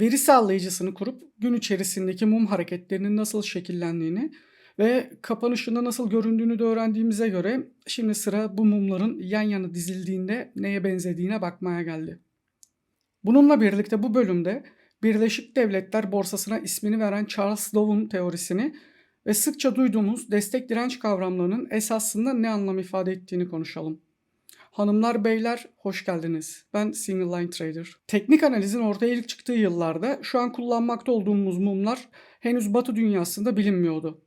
veri sağlayıcısını kurup gün içerisindeki mum hareketlerinin nasıl şekillendiğini ve kapanışında nasıl göründüğünü de öğrendiğimize göre şimdi sıra bu mumların yan yana dizildiğinde neye benzediğine bakmaya geldi. Bununla birlikte bu bölümde Birleşik Devletler borsasına ismini veren Charles Dow'un teorisini ve sıkça duyduğumuz destek direnç kavramlarının esasında ne anlam ifade ettiğini konuşalım. Hanımlar beyler hoş geldiniz. Ben Single Line Trader. Teknik analizin ortaya ilk çıktığı yıllarda şu an kullanmakta olduğumuz mumlar henüz batı dünyasında bilinmiyordu.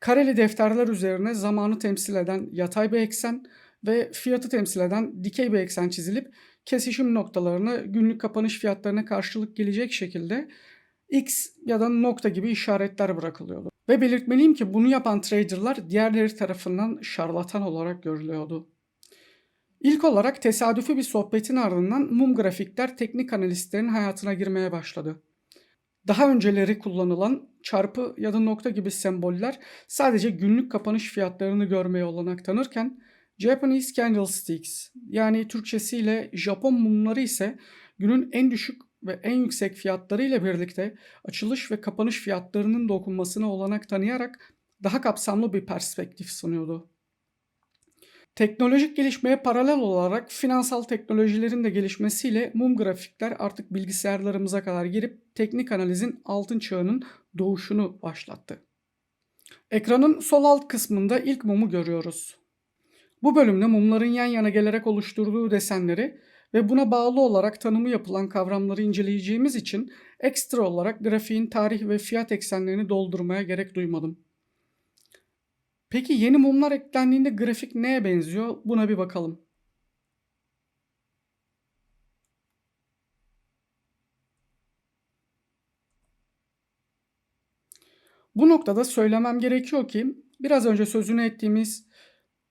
Kareli defterler üzerine zamanı temsil eden yatay bir eksen ve fiyatı temsil eden dikey bir eksen çizilip kesişim noktalarını günlük kapanış fiyatlarına karşılık gelecek şekilde X ya da nokta gibi işaretler bırakılıyordu. Ve belirtmeliyim ki bunu yapan traderlar diğerleri tarafından şarlatan olarak görülüyordu. İlk olarak tesadüfi bir sohbetin ardından mum grafikler teknik analistlerin hayatına girmeye başladı. Daha önceleri kullanılan çarpı ya da nokta gibi semboller sadece günlük kapanış fiyatlarını görmeye olanak tanırken Japanese Candlesticks yani Türkçesiyle Japon mumları ise günün en düşük ve en yüksek fiyatları ile birlikte açılış ve kapanış fiyatlarının da okunmasına olanak tanıyarak daha kapsamlı bir perspektif sunuyordu. Teknolojik gelişmeye paralel olarak finansal teknolojilerin de gelişmesiyle mum grafikler artık bilgisayarlarımıza kadar girip teknik analizin altın çağının doğuşunu başlattı. Ekranın sol alt kısmında ilk mumu görüyoruz. Bu bölümde mumların yan yana gelerek oluşturduğu desenleri ve buna bağlı olarak tanımı yapılan kavramları inceleyeceğimiz için ekstra olarak grafiğin tarih ve fiyat eksenlerini doldurmaya gerek duymadım. Peki yeni mumlar eklendiğinde grafik neye benziyor? Buna bir bakalım. Bu noktada söylemem gerekiyor ki biraz önce sözünü ettiğimiz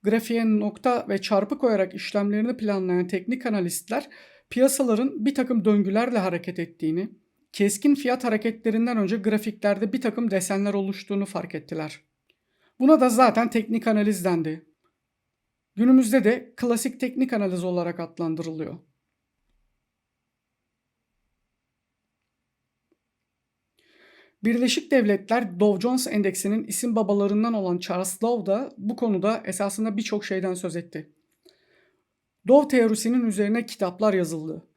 grafiğe nokta ve çarpı koyarak işlemlerini planlayan teknik analistler piyasaların bir takım döngülerle hareket ettiğini, keskin fiyat hareketlerinden önce grafiklerde bir takım desenler oluştuğunu fark ettiler. Buna da zaten teknik analiz dendi. Günümüzde de klasik teknik analiz olarak adlandırılıyor. Birleşik Devletler Dow Jones Endeksinin isim babalarından olan Charles Dow da bu konuda esasında birçok şeyden söz etti. Dow teorisinin üzerine kitaplar yazıldı.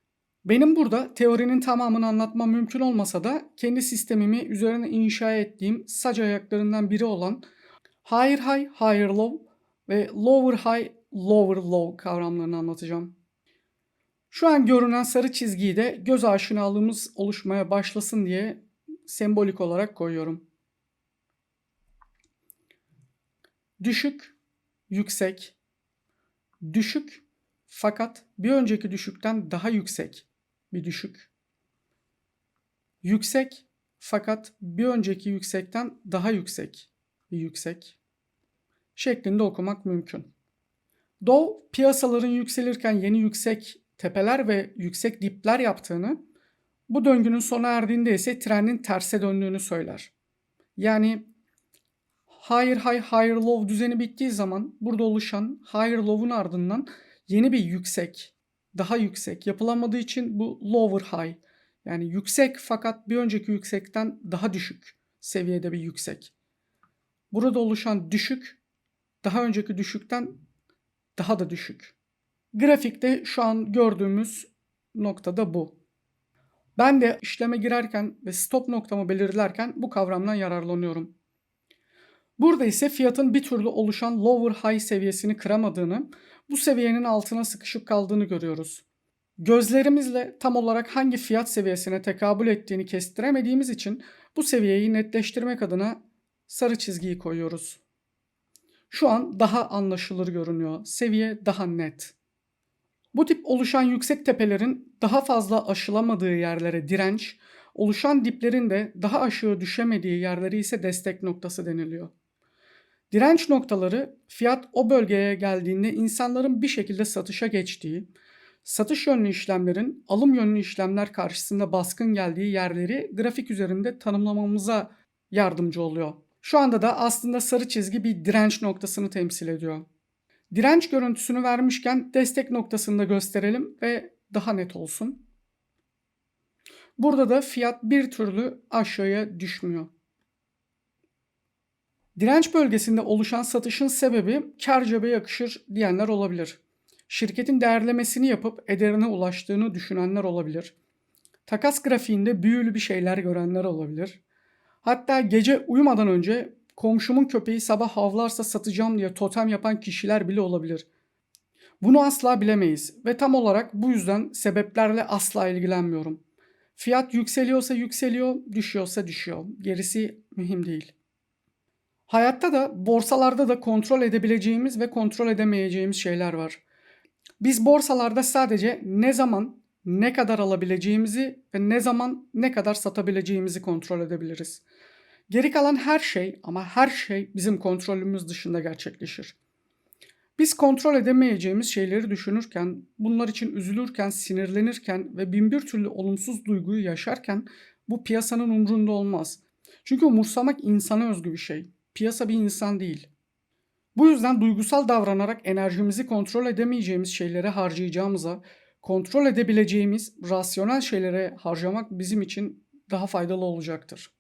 Benim burada teorinin tamamını anlatmam mümkün olmasa da kendi sistemimi üzerine inşa ettiğim sac ayaklarından biri olan higher high, higher low ve lower high, lower low kavramlarını anlatacağım. Şu an görünen sarı çizgiyi de göz aşinalığımız oluşmaya başlasın diye sembolik olarak koyuyorum. Düşük, yüksek, düşük fakat bir önceki düşükten daha yüksek bir düşük. Yüksek fakat bir önceki yüksekten daha yüksek yüksek şeklinde okumak mümkün. Dow piyasaların yükselirken yeni yüksek tepeler ve yüksek dipler yaptığını bu döngünün sona erdiğinde ise trendin terse döndüğünü söyler. Yani higher high higher low düzeni bittiği zaman burada oluşan higher low'un ardından yeni bir yüksek, daha yüksek yapılamadığı için bu lower high yani yüksek fakat bir önceki yüksekten daha düşük seviyede bir yüksek. Burada oluşan düşük daha önceki düşükten daha da düşük. Grafikte şu an gördüğümüz noktada bu. Ben de işleme girerken ve stop noktamı belirlerken bu kavramdan yararlanıyorum. Burada ise fiyatın bir türlü oluşan lower high seviyesini kıramadığını, bu seviyenin altına sıkışıp kaldığını görüyoruz. Gözlerimizle tam olarak hangi fiyat seviyesine tekabül ettiğini kestiremediğimiz için bu seviyeyi netleştirmek adına sarı çizgiyi koyuyoruz. Şu an daha anlaşılır görünüyor. Seviye daha net. Bu tip oluşan yüksek tepelerin daha fazla aşılamadığı yerlere direnç, oluşan diplerin de daha aşağı düşemediği yerleri ise destek noktası deniliyor. Direnç noktaları fiyat o bölgeye geldiğinde insanların bir şekilde satışa geçtiği, satış yönlü işlemlerin alım yönlü işlemler karşısında baskın geldiği yerleri grafik üzerinde tanımlamamıza yardımcı oluyor. Şu anda da aslında sarı çizgi bir direnç noktasını temsil ediyor. Direnç görüntüsünü vermişken destek noktasını da gösterelim ve daha net olsun. Burada da fiyat bir türlü aşağıya düşmüyor. Direnç bölgesinde oluşan satışın sebebi kar cebe yakışır diyenler olabilir. Şirketin değerlemesini yapıp ederine ulaştığını düşünenler olabilir. Takas grafiğinde büyülü bir şeyler görenler olabilir. Hatta gece uyumadan önce komşumun köpeği sabah havlarsa satacağım diye totem yapan kişiler bile olabilir. Bunu asla bilemeyiz ve tam olarak bu yüzden sebeplerle asla ilgilenmiyorum. Fiyat yükseliyorsa yükseliyor, düşüyorsa düşüyor. Gerisi mühim değil. Hayatta da borsalarda da kontrol edebileceğimiz ve kontrol edemeyeceğimiz şeyler var. Biz borsalarda sadece ne zaman ne kadar alabileceğimizi ve ne zaman ne kadar satabileceğimizi kontrol edebiliriz. Geri kalan her şey ama her şey bizim kontrolümüz dışında gerçekleşir. Biz kontrol edemeyeceğimiz şeyleri düşünürken, bunlar için üzülürken, sinirlenirken ve binbir türlü olumsuz duyguyu yaşarken bu piyasanın umrunda olmaz. Çünkü umursamak insana özgü bir şey. Piyasa bir insan değil. Bu yüzden duygusal davranarak enerjimizi kontrol edemeyeceğimiz şeylere harcayacağımıza, kontrol edebileceğimiz rasyonel şeylere harcamak bizim için daha faydalı olacaktır.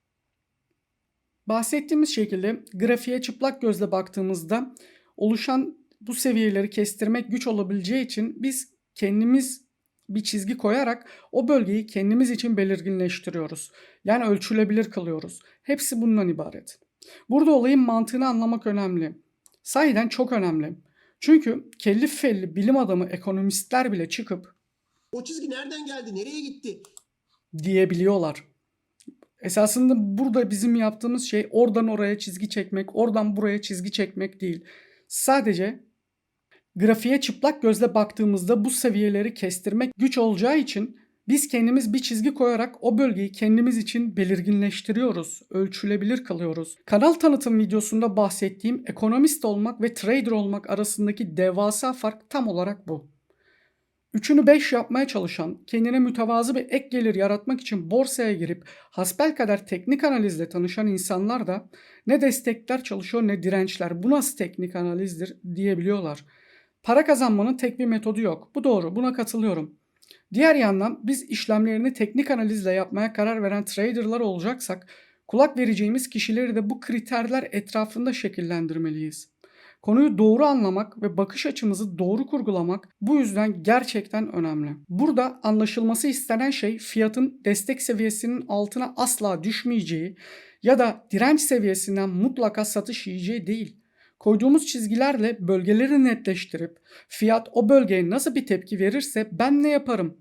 Bahsettiğimiz şekilde grafiğe çıplak gözle baktığımızda oluşan bu seviyeleri kestirmek güç olabileceği için biz kendimiz bir çizgi koyarak o bölgeyi kendimiz için belirginleştiriyoruz. Yani ölçülebilir kılıyoruz. Hepsi bundan ibaret. Burada olayın mantığını anlamak önemli. Sahiden çok önemli. Çünkü kelli felli bilim adamı ekonomistler bile çıkıp O çizgi nereden geldi? Nereye gitti? diyebiliyorlar. Esasında burada bizim yaptığımız şey oradan oraya çizgi çekmek, oradan buraya çizgi çekmek değil. Sadece grafiğe çıplak gözle baktığımızda bu seviyeleri kestirmek güç olacağı için biz kendimiz bir çizgi koyarak o bölgeyi kendimiz için belirginleştiriyoruz, ölçülebilir kılıyoruz. Kanal tanıtım videosunda bahsettiğim ekonomist olmak ve trader olmak arasındaki devasa fark tam olarak bu. Üçünü beş yapmaya çalışan, kendine mütevazı bir ek gelir yaratmak için borsaya girip hasbelkader teknik analizle tanışan insanlar da ne destekler çalışıyor ne dirençler. Bu nasıl teknik analizdir diyebiliyorlar. Para kazanmanın tek bir metodu yok. Bu doğru, buna katılıyorum. Diğer yandan biz işlemlerini teknik analizle yapmaya karar veren traderlar olacaksak kulak vereceğimiz kişileri de bu kriterler etrafında şekillendirmeliyiz. Konuyu doğru anlamak ve bakış açımızı doğru kurgulamak bu yüzden gerçekten önemli. Burada anlaşılması istenen şey fiyatın destek seviyesinin altına asla düşmeyeceği ya da direnç seviyesinden mutlaka satış yiyeceği değil. Koyduğumuz çizgilerle bölgeleri netleştirip fiyat o bölgeye nasıl bir tepki verirse ben ne yaparım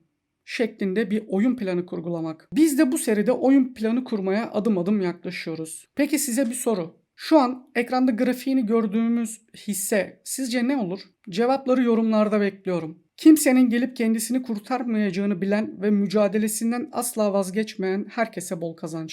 şeklinde bir oyun planı kurgulamak. Biz de bu seride oyun planı kurmaya adım adım yaklaşıyoruz. Peki size bir soru. Şu an ekranda grafiğini gördüğümüz hisse sizce ne olur? Cevapları yorumlarda bekliyorum. Kimsenin gelip kendisini kurtarmayacağını bilen ve mücadelesinden asla vazgeçmeyen herkese bol kazançlar.